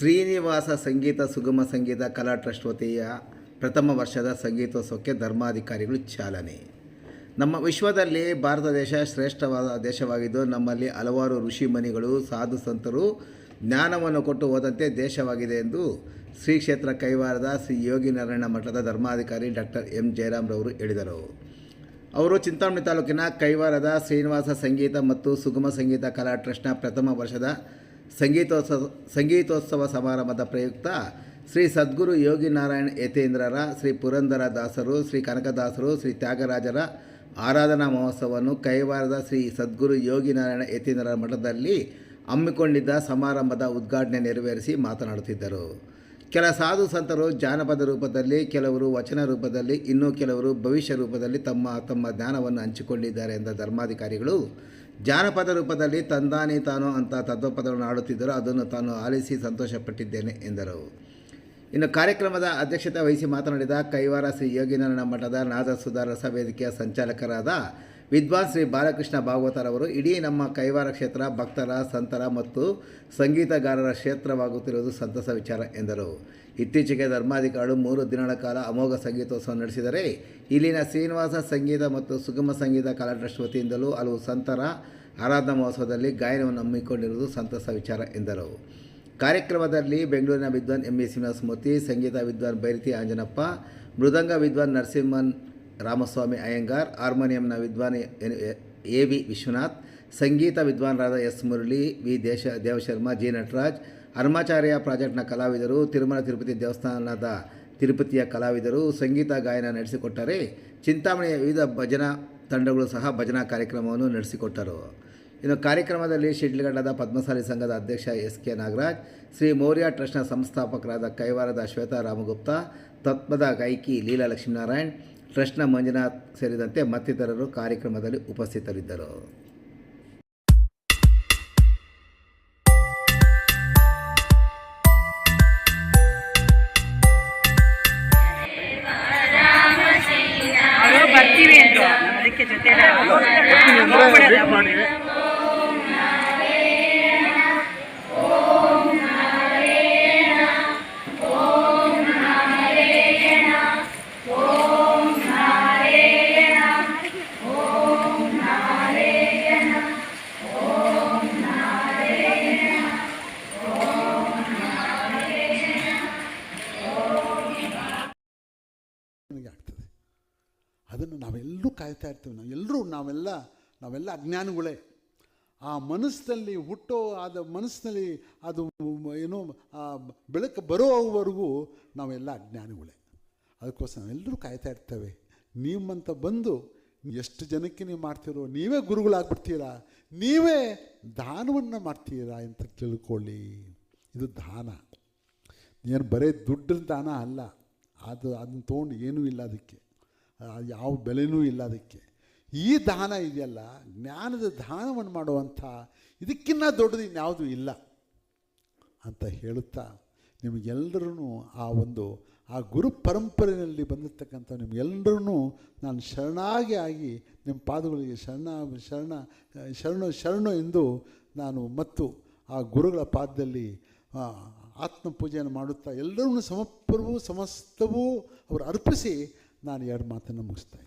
ಶ್ರೀನಿವಾಸ ಸಂಗೀತ ಸುಗಮ ಸಂಗೀತ ಕಲಾ ಟ್ರಸ್ಟ್ ವತಿಯ ಪ್ರಥಮ ವರ್ಷದ ಸಂಗೀತೋತ್ಸವಕ್ಕೆ ಧರ್ಮಾಧಿಕಾರಿಗಳು ಚಾಲನೆ. ನಮ್ಮ ವಿಶ್ವದಲ್ಲಿ ಭಾರತ ದೇಶ ಶ್ರೇಷ್ಠವಾದ ದೇಶವಾಗಿದ್ದು, ನಮ್ಮಲ್ಲಿ ಹಲವಾರು ಋಷಿಮುನಿಗಳು ಸಾಧು ಸಂತರು ಜ್ಞಾನವನ್ನು ಕೊಟ್ಟು ಹೋದಂತೆ ದೇಶವಾಗಿದೆ ಎಂದು ಶ್ರೀ ಕ್ಷೇತ್ರ ಕೈವಾರದ ಶ್ರೀ ಯೋಗಿ ನಾರಾಯಣ ಮಠದ ಧರ್ಮಾಧಿಕಾರಿ ಡಾಕ್ಟರ್ ಎಂ ಜಯರಾಮ್ರವರು ಹೇಳಿದರು. ಅವರು ಚಿಂತಾಮಣಿ ತಾಲೂಕಿನ ಕೈವಾರದ ಶ್ರೀನಿವಾಸ ಸಂಗೀತ ಮತ್ತು ಸುಗಮ ಸಂಗೀತ ಕಲಾ ಟ್ರಸ್ಟ್ನ ಪ್ರಥಮ ವರ್ಷದ ಸಂಗೀತೋತ್ಸವ ಸಂಗೀತೋತ್ಸವ ಸಮಾರಂಭದ ಪ್ರಯುಕ್ತ ಶ್ರೀ ಸದ್ಗುರು ಯೋಗಿ ನಾರಾಯಣ ಯತೇಂದ್ರರ, ಶ್ರೀ ಪುರಂದರ ದಾಸರು, ಶ್ರೀ ಕನಕದಾಸರು, ಶ್ರೀ ತ್ಯಾಗರಾಜರ ಆರಾಧನಾ ಮಹೋತ್ಸವವನ್ನು ಕೈವಾರದ ಶ್ರೀ ಸದ್ಗುರು ಯೋಗಿ ನಾರಾಯಣ ಯತೀಂದ್ರರ ಮಠದಲ್ಲಿ ಹಮ್ಮಿಕೊಂಡಿದ್ದ ಸಮಾರಂಭದ ಉದ್ಘಾಟನೆ ನೆರವೇರಿಸಿ ಮಾತನಾಡುತ್ತಿದ್ದರು. ಕೆಲ ಸಾಧು ಸಂತರು ಜಾನಪದ ರೂಪದಲ್ಲಿ, ಕೆಲವರು ವಚನ ರೂಪದಲ್ಲಿ, ಇನ್ನೂ ಕೆಲವರು ಭವಿಷ್ಯ ರೂಪದಲ್ಲಿ ತಮ್ಮ ತಮ್ಮ ಜ್ಞಾನವನ್ನು ಹಂಚಿಕೊಂಡಿದ್ದಾರೆ ಎಂದ ಧರ್ಮಾಧಿಕಾರಿಗಳು. ಜಾನಪದ ರೂಪದಲ್ಲಿ ತಂದಾನಿ ತಾನು ಅಂತ ತತ್ವಪದಗಳನ್ನು ಆಡುತ್ತಿದ್ದರು, ಅದನ್ನು ತಾನು ಆಲಿಸಿ ಸಂತೋಷಪಟ್ಟಿದ್ದೇನೆ ಎಂದರು. ಇನ್ನು ಕಾರ್ಯಕ್ರಮದ ಅಧ್ಯಕ್ಷತೆ ವಹಿಸಿ ಮಾತನಾಡಿದ ಕೈವಾರ ಶ್ರೀ ಯೋಗಿನಾರಾಯಣ ಮಠದ ನಾದ ಸುಧಾರಸ ವೇದಿಕೆಯ ಸಂಚಾಲಕರಾದ ವಿದ್ವಾನ್ ಶ್ರೀ ಬಾಲಕೃಷ್ಣ ಭಾಗವತರವರು ಇಡೀ ನಮ್ಮ ಕೈವಾರ ಕ್ಷೇತ್ರ ಭಕ್ತರ, ಸಂತರ ಮತ್ತು ಸಂಗೀತಗಾರರ ಕ್ಷೇತ್ರವಾಗುತ್ತಿರುವುದು ಸಂತಸ ವಿಚಾರ ಎಂದರು. ಇತ್ತೀಚೆಗೆ ಧರ್ಮಾಧಿಕಾರಿಗಳು ಮೂರು ದಿನಗಳ ಕಾಲ ಅಮೋಘ ಸಂಗೀತೋತ್ಸವ ನಡೆಸಿದರೆ, ಇಲ್ಲಿನ ಶ್ರೀನಿವಾಸ ಸಂಗೀತ ಮತ್ತು ಸುಗಮ ಸಂಗೀತ ಕಲಾ ಟ್ರಸ್ಟ್ ವತಿಯಿಂದಲೂ ಹಲವು ಸಂತರ ಆರಾಧನಾ ಮಹೋತ್ಸವದಲ್ಲಿ ಗಾಯನವನ್ನು ಹಮ್ಮಿಕೊಂಡಿರುವುದು ಸಂತಸ ವಿಚಾರ ಎಂದರು. ಕಾರ್ಯಕ್ರಮದಲ್ಲಿ ಬೆಂಗಳೂರಿನ ವಿದ್ವಾನ್ ಎಂ ಎ ಶ್ರೀನಿವಾಸಮೂರ್ತಿ ಸಂಗೀತ ವಿದ್ವಾನ್ ಬೈರತಿ ಆಂಜನಪ್ಪ, ಮೃದಂಗ ವಿದ್ವಾನ್ ನರಸಿಂಹನ್ ರಾಮಸ್ವಾಮಿ ಅಯ್ಯಂಗಾರ್, ಹಾರ್ಮೋನಿಯಂನ ವಿದ್ವಾನ್ ಎ ವಿ ವಿಶ್ವನಾಥ್, ಸಂಗೀತ ವಿದ್ವಾನರಾದ ಎಸ್ ಮುರಳಿ, ವಿ ದೇಶ, ದೇವಶರ್ಮ, ಜಿ ನಟರಾಜ್, ಹನುಮಾಚಾರ್ಯ ಪ್ರಾಜೆಕ್ಟ್ನ ಕಲಾವಿದರು, ತಿರುಮಲ ತಿರುಪತಿ ದೇವಸ್ಥಾನದ ತಿರುಪತಿಯ ಕಲಾವಿದರು, ಸಂಗೀತ ಗಾಯನ ನಡೆಸಿಕೊಟ್ಟರೆ ಚಿಂತಾಮಣಿಯ ವಿವಿಧ ಭಜನಾ ತಂಡಗಳು ಸಹ ಭಜನಾ ಕಾರ್ಯಕ್ರಮವನ್ನು ನಡೆಸಿಕೊಟ್ಟರು. ಇನ್ನು ಕಾರ್ಯಕ್ರಮದಲ್ಲಿ ಶಿಡ್ಲಗಡ್ಡದ ಪದ್ಮಸಾಲಿ ಸಂಘದ ಅಧ್ಯಕ್ಷ ಎಸ್ ಕೆ ನಾಗರಾಜ್, ಶ್ರೀ ಮೌರ್ಯ ಟ್ರಸ್ಟ್ನ ಸಂಸ್ಥಾಪಕರಾದ ಕೈವಾರದ ಶ್ವೇತಾ ರಾಮಗುಪ್ತ, ತತ್ಪದ ಗಾಯಕಿ ಲೀಲಾ ಲಕ್ಷ್ಮೀನಾರಾಯಣ್ ಟ್ರಸ್ಟ್ನ ಮಂಜುನಾಥ್ ಸೇರಿದಂತೆ ಮತ್ತಿತರರು ಕಾರ್ಯಕ್ರಮದಲ್ಲಿ ಉಪಸ್ಥಿತರಿದ್ದರು. ಬರ್ತೀವಿ ಅದಕ್ಕೆ ಜೊತೆ ಆಗ್ತದೆ. ಅದನ್ನು ನಾವೆಲ್ಲರೂ ಕಾಯ್ತಾ ಇರ್ತೇವೆ. ನಾವು ಎಲ್ಲರೂ ನಾವೆಲ್ಲ ನಾವೆಲ್ಲ ಅಜ್ಞಾನಿಗಳೇ. ಆ ಮನಸ್ಸಿನಲ್ಲಿ ಹುಟ್ಟೋ, ಆದ ಮನಸ್ಸಿನಲ್ಲಿ ಅದು ಏನೋ, ಆ ಬೆಳಕು ಬರೋವರೆಗೂ ನಾವೆಲ್ಲ ಅಜ್ಞಾನಿಗಳೇ. ಅದಕ್ಕೋಸ್ಕರ ನಾವೆಲ್ಲರೂ ಕಾಯ್ತಾ ಇರ್ತೇವೆ. ನಿಮ್ಮಂತ ಬಂದು, ಎಷ್ಟು ಜನಕ್ಕೆ ನೀವು ಮಾಡ್ತೀರೋ, ನೀವೇ ಗುರುಗಳಾಗ್ಬಿಡ್ತೀರಾ? ನೀವೇ ದಾನವನ್ನು ಮಾಡ್ತೀರಾ ಅಂತ ತಿಳ್ಕೊಳ್ಳಿ. ಇದು ದಾನ. ಏನು ಬರೀ ದುಡ್ಡಿನ ದಾನ ಅಲ್ಲ. ಅದು ಅದನ್ನ ತೊಗೊಂಡು ಏನೂ ಇಲ್ಲ ಅದಕ್ಕೆ. ಯಾವ ಬೆಲೆನೂ ಇಲ್ಲ ಅದಕ್ಕೆ. ಈ ದಾನ ಇದೆಯಲ್ಲ, ಜ್ಞಾನದ ದಾನವನ್ನು ಮಾಡುವಂಥ ಇದಕ್ಕಿನ್ನ ದೊಡ್ಡದು ಇನ್ಯಾವುದೂ ಇಲ್ಲ ಅಂತ ಹೇಳುತ್ತಾ ನಿಮಗೆಲ್ಲರೂ ಆ ಒಂದು, ಆ ಗುರು ಪರಂಪರೆಯಲ್ಲಿ ಬಂದಿರತಕ್ಕಂಥ ನಿಮಗೆಲ್ಲರೂ ನಾನು ಶರಣಾಗಿ ಆಗಿ ನಿಮ್ಮ ಪಾದಗಳಿಗೆ ಶರಣ ಶರಣ, ಶರಣು ಶರಣು ಎಂದು ನಾನು ಮತ್ತು ಆ ಗುರುಗಳ ಪಾದದಲ್ಲಿ ಆತ್ಮ ಪೂಜೆಯನ್ನು ಮಾಡುತ್ತಾ ಎಲ್ಲರನ್ನೂ ಸಮಪ್ರಭು ಸಮಸ್ತವೂ ಅವರು ಅರ್ಪಿಸಿ ನಾನು ಎರಡು ಮಾತನ್ನು ಮುಗಿಸ್ತಾ